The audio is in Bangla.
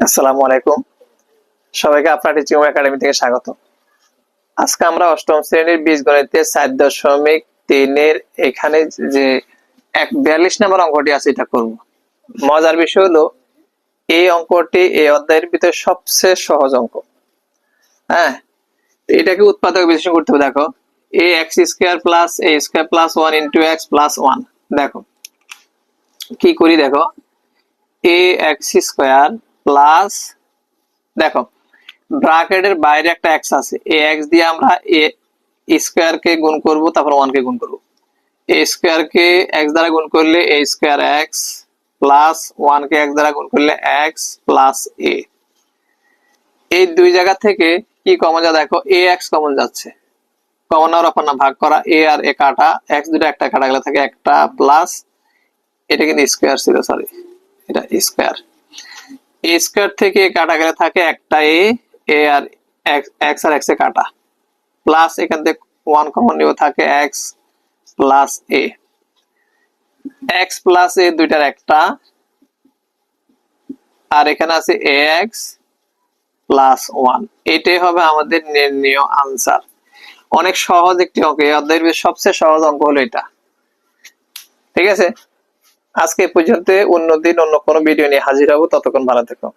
আসসালামু আলাইকুম। সবাইকে আপনার একাডেমি থেকে স্বাগত। আজকে আমরা অষ্টম শ্রেণির বীজগণিতের চার দশমিক তিনের এখানে যে এক বিয়াল্লিশ নম্বর অঙ্কটি আছে এটা করব। মজার বিষয় হলো, এই অঙ্কটি এই অধ্যায়ের ভিতরে সবচেয়ে সহজ অঙ্ক। হ্যাঁ এটাকে উৎপাদক বিশ্লেষণ করতে হবে, দেখো। A x square plus a square plus one into x plus one, দেখো। কি করি, দেখো? এ এক্স স্কোয়ার প্লাস দেখো ব্রাকেটের বাইরে একটা এক্স আছে। এ এক্স দিয়ে আমরা এ স্কোয়ার কে গুণ করব, তারপর ওয়ান কে গুণ করব। এ স্কোয়ার কে এক্স দ্বারা গুণ করলে a square x plus one K x দ্বারা গুণ করলে এক্স প্লাস এ এই দুই জায়গা থেকে কি কমন যা দেখো এ এক্স কমন যাচ্ছে। কমন আর অপর না ভাগ করা। এ আর এ কাটা। এক্স দুটো একটা কাটা গেলে থাকে একটা প্লাস এটা কিন্তু স্কোয়ার ছিল সরি এটা স্কোয়ার এ থেকে কাটা গেলে থাকে একটা এ এ আর এক্স আর এক্স এ কাটা। প্লাস এখান থেকে ওয়ান কমন নিব থাকে x plus a x plus a দুইটার একটা। আর এখানে আছে এ এক্স প্লাস ওয়ান এটাই হবে আমাদের নির্ণয় আনসার অনেক সহজ একটি অঙ্ক। এই অধ্যায়ের সবচেয়ে সহজ অঙ্ক হলো এটা। ঠিক আছে? আজকে পর্যন্ত অন্য দিন অন্য কোনো ভিডিও নিয়ে হাজির হব। ততক্ষণ ভালো থেকো।